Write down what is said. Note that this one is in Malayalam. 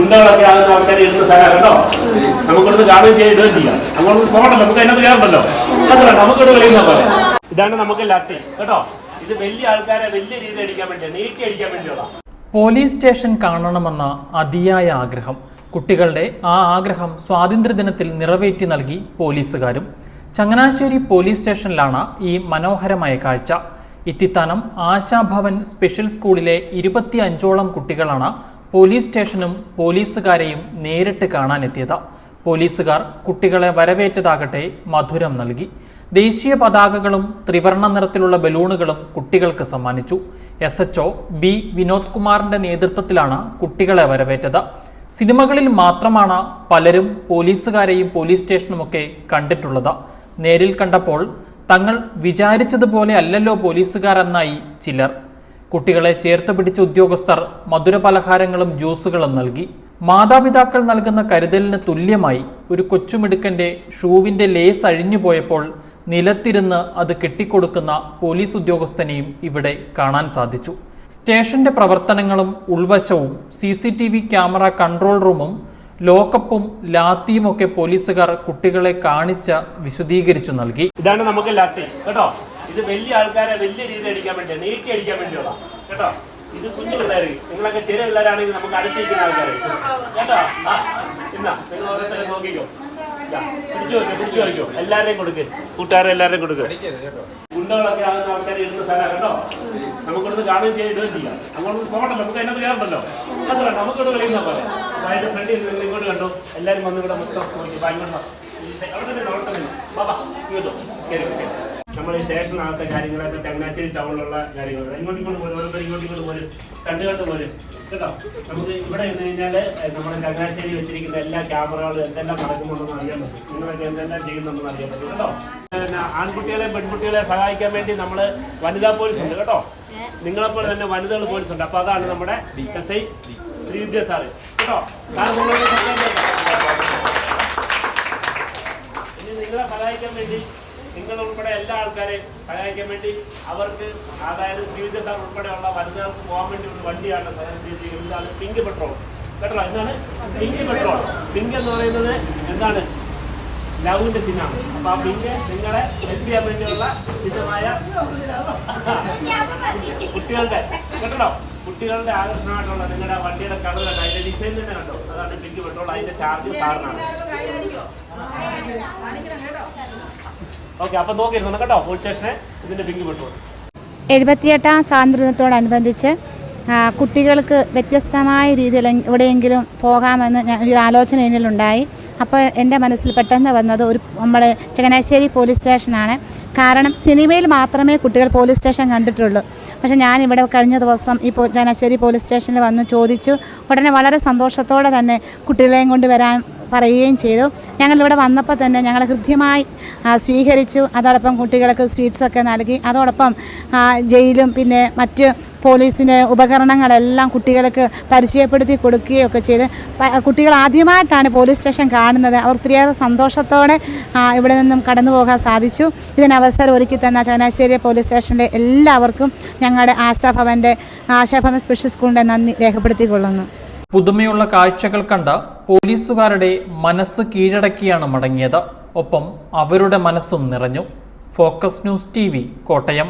ഗുണ്ടകളൊക്കെ ആകുന്ന ആൾക്കാരെ എടുത്ത കേട്ടോ. നമുക്കിടുന്ന് കാണുകയും ചെയ്യാം ഇടുകയും ചെയ്യാം. അങ്ങോട്ട് പോകണം നമുക്ക് അതിനകത്ത് കയറണ്ടല്ലോ അതല്ല നമുക്കിവിടെ കളിയുന്ന പോലെ ഇതാണ് നമുക്ക് ലത്തി കേട്ടോ. ഇത് വലിയ ആൾക്കാരെ വലിയ രീതിയിൽ അടിക്കാൻ വേണ്ടിയാ നീട്ടി അടിക്കാൻ വേണ്ടിയുള്ള പോലീസ് സ്റ്റേഷൻ കാണണമെന്ന അതിയായ ആഗ്രഹം. കുട്ടികളുടെ ആ ആഗ്രഹം സ്വാതന്ത്ര്യദിനത്തിൽ നിറവേറ്റി നൽകി പോലീസുകാരും. ചങ്ങനാശ്ശേരി പോലീസ് സ്റ്റേഷനിലാണ് ഈ മനോഹരമായ കാഴ്ച. ഇത്തിത്താനം ആശാഭവൻ സ്പെഷ്യൽ സ്കൂളിലെ ഇരുപത്തി അഞ്ചോളം കുട്ടികളാണ് പോലീസ് സ്റ്റേഷനും പോലീസുകാരെയും നേരിട്ട് കാണാനെത്തിയത്. പോലീസുകാർ കുട്ടികളെ വരവേറ്റതാകട്ടെ മധുരം നൽകി. ദേശീയ പതാകകളും ത്രിവർണ നിറത്തിലുള്ള ബലൂണുകളും കുട്ടികൾക്ക് സമ്മാനിച്ചു. S H O B Vinod കുമാറിന്റെ നേതൃത്വത്തിലാണ് കുട്ടികളെ വരവേറ്റത്. സിനിമകളിൽ മാത്രമാണ് പലരും പോലീസുകാരെയും പോലീസ് സ്റ്റേഷനുമൊക്കെ കണ്ടിട്ടുള്ളത്. നേരിൽ കണ്ടപ്പോൾ തങ്ങൾ വിചാരിച്ചതുപോലെ അല്ലല്ലോ പോലീസുകാരെന്നായി ചിലർ. കുട്ടികളെ ചേർത്ത് പിടിച്ച ഉദ്യോഗസ്ഥർ മധുരപലഹാരങ്ങളും ജ്യൂസുകളും നൽകി. മാതാപിതാക്കൾ നൽകുന്ന കരുതലിന് തുല്യമായി ഒരു കൊച്ചുമിടുക്കന്റെ ഷൂവിന്റെ ലേസ് അഴിഞ്ഞുപോയപ്പോൾ നിലത്തിരുന്ന് അത് കെട്ടിക്കൊടുക്കുന്ന പോലീസ് ഉദ്യോഗസ്ഥനെയും ഇവിടെ കാണാൻ സാധിച്ചു. സ്റ്റേഷന്റെ പ്രവർത്തനങ്ങളും ഉൾവശവും C C T V camera control റൂമും ലോക്കപ്പും ലാത്തിയും ഒക്കെ പോലീസുകാർ കുട്ടികളെ കാണിച്ച് വിശദീകരിച്ചു നൽകി. ഇതാണ് നമുക്ക് ലാത്തി. കേട്ടോ? ഇത് വലിയ ആൾക്കാരെ വലിയ രീതി അടിക്കാൻ വേണ്ടിയാ നീട്ടി അടിക്കാൻ വേണ്ടിയുള്ള കേട്ടോ? ഇത് കുഞ്ഞു പിള്ളേർ നിങ്ങളൊക്കെ ചെറിയ പിള്ളേരാണെങ്കിൽ നമുക്ക് അടുത്തിരിക്കുന്ന ആൾക്കാർ കേട്ടോ? ആ, ഇന്നാ നിങ്ങൾ ഓരോരുത്തരെ നോക്കിക്കോ. പിടിച്ചു വയ്ക്കോ പിടിച്ചു വയ്ക്കോ എല്ലാവരെയും കൊടുക്ക്. കൂട്ടുകാരെ എല്ലാവരെയും കൊടുക്ക്. ഗുണ്ടകളൊക്കെ ആകുന്ന ആൾക്കാരെ എടുത്ത സ്ഥലം കേട്ടോ? നമുക്കിവിടുന്ന് കാണുകയും ചെയ്യാം ഇടുകയും ചെയ്യാം. അങ്ങോട്ട് പോകണ്ടല്ലോ നമുക്ക് അതിനകത്ത് കയറണ്ടല്ലോ. അത് വേണ്ട നമുക്കിവിടെ കളിയുന്ന പോലെ. അതായത് ഫ്രണ്ടിൽ നിന്ന് ഇങ്ങോട്ട് കണ്ടു? എല്ലാവരും വന്ന് ഇവിടെ മൊത്തം നോക്കി. ഭയങ്കര അവിടെ തന്നെ വാ, വാ, ഇങ്ങോട്ട് വാ. ഈ കാര്യങ്ങളൊക്കെ ചങ്ങനാശ്ശേരി ടൗണിലുള്ള കാര്യങ്ങൾ ഇങ്ങോട്ട് ഇങ്ങോട്ട് പോലും ഇങ്ങോട്ട് ഇങ്ങോട്ട് പോലും കണ്ടു പോലും കേട്ടോ? നമുക്ക് ഇവിടെ നിന്ന് കഴിഞ്ഞാൽ നമ്മുടെ ചങ്ങനാശ്ശേരി വെച്ചിരിക്കുന്ന എല്ലാ ക്യാമറകളും എന്തെല്ലാം നടക്കുന്നുണ്ടെന്ന് അറിയാൻ പറ്റും. നിങ്ങളൊക്കെ എന്തെല്ലാം ചെയ്യുന്നുണ്ടെന്ന് അറിയാൻ പറ്റും. കേട്ടോ? പിന്നെ ആൺകുട്ടികളെ പെൺകുട്ടികളെ സഹായിക്കാൻ വേണ്ടി നമ്മൾ വനിതാ പോലീസ് ഉണ്ട് കേട്ടോ? നിങ്ങളെപ്പോലെ തന്നെ വനിതകൾ പോലീസ് ഉണ്ട്. അപ്പൊ അതാണ് നമ്മുടെ എസ് ഐ ശ്രീവിദ്യ സാറ്. കേട്ടോ? സാർ നിങ്ങളെ സഹായിക്കാൻ വേണ്ടി നിങ്ങൾ ഉൾപ്പെടെ എല്ലാ ആൾക്കാരെയും സഹായിക്കാൻ വേണ്ടി അവർക്ക് അതായത് ശ്രീവിദ്യ സാർ ഉൾപ്പെടെയുള്ള വനിതകൾക്ക് പോകാൻ വേണ്ടി ഒരു വണ്ടിയാണ് എന്താണ് പിങ്ക് പെട്രോൾ. പെട്രോൾ എന്താണ്? Pink patrol. പിങ്ക് എന്ന് പറയുന്നത് എന്താണ്? ലവിന്റെ ചിഹ്നമാണ്. അപ്പൊ ആ പിങ്ക് നിങ്ങളെ ഹെൽപ്പ് ചെയ്യാൻ വേണ്ടിയുള്ള ചിഹ്നമായ കുട്ടികളുടെ കേട്ടോ കുട്ടികളുടെ ആകർഷണമായിട്ടുള്ള നിങ്ങളുടെ വണ്ടിയുടെ കളർ കണ്ടോ അതിന്റെ ഡിസൈൻ തന്നെ കണ്ടോ? അതാണ് പിങ്ക് പെട്രോൾ. അതിന്റെ ചാർജ് സാറിനാണ് ഓക്കെ അപ്പൊ നോക്കിയിരുന്നു കേട്ടോ പോലീസ് സ്റ്റേഷനെ എഴുപത്തിയെട്ടാം സ്വാതന്ത്ര്യത്തോടനുബന്ധിച്ച് കുട്ടികൾക്ക് വ്യത്യസ്തമായ രീതിയിൽ എവിടെയെങ്കിലും പോകാമെന്ന് ഞാൻ ഒരു ആലോചന എന്നിലുണ്ടായി അപ്പോൾ എന്റെ മനസ്സിൽ പെട്ടെന്ന് വന്നത് ഒരു നമ്മുടെ ചങ്ങനാശ്ശേരി പോലീസ് സ്റ്റേഷനാണ് കാരണം സിനിമയിൽ മാത്രമേ കുട്ടികൾ പോലീസ് സ്റ്റേഷൻ കണ്ടിട്ടുള്ളൂ. പക്ഷെ ഞാനിവിടെ കഴിഞ്ഞ ദിവസം ഈ ചങ്ങനാശ്ശേരി പോലീസ് സ്റ്റേഷനിൽ വന്ന് ചോദിച്ചു. ഉടനെ വളരെ സന്തോഷത്തോടെ തന്നെ കുട്ടികളെയും കൊണ്ട് വരാൻ പറയുകയും ചെയ്തു. ഞങ്ങളിവിടെ വന്നപ്പോൾ തന്നെ ഞങ്ങൾ ഹൃദ്യമായി സ്വീകരിച്ചു. അതോടൊപ്പം കുട്ടികൾക്ക് സ്വീറ്റ്സൊക്കെ നൽകി. അതോടൊപ്പം ജയിലും പിന്നെ മറ്റ് പോലീസിന്റെ ഉപകരണങ്ങളെല്ലാം കുട്ടികൾക്ക് പരിചയപ്പെടുത്തി കൊടുക്കുകയൊക്കെ ചെയ്ത്. കുട്ടികൾ ആദ്യമായിട്ടാണ് പോലീസ് സ്റ്റേഷൻ കാണുന്നത്. അവർ ഒത്തിരിയേറെ സന്തോഷത്തോടെ ഇവിടെ നിന്നും കടന്നു പോകാൻ സാധിച്ചു. ഇതിന് അവസരം ഒരുക്കി തന്ന ചങ്ങനാശ്ശേരി പോലീസ് സ്റ്റേഷനിലെ എല്ലാവർക്കും ഞങ്ങളുടെ ആശാഭവന്റെ ആശാഭവൻ സ്പെഷ്യൽ സ്കൂളിന്റെ നന്ദി രേഖപ്പെടുത്തിക്കൊള്ളുന്നു. പുതുമയുള്ള കാഴ്ചകൾ കണ്ട പോലീസുകാരുടെ മനസ്സ് കീഴടക്കിയാണ് മടങ്ങിയത്. ഒപ്പം അവരുടെ മനസ്സും നിറഞ്ഞു. Focus news T Kottayam.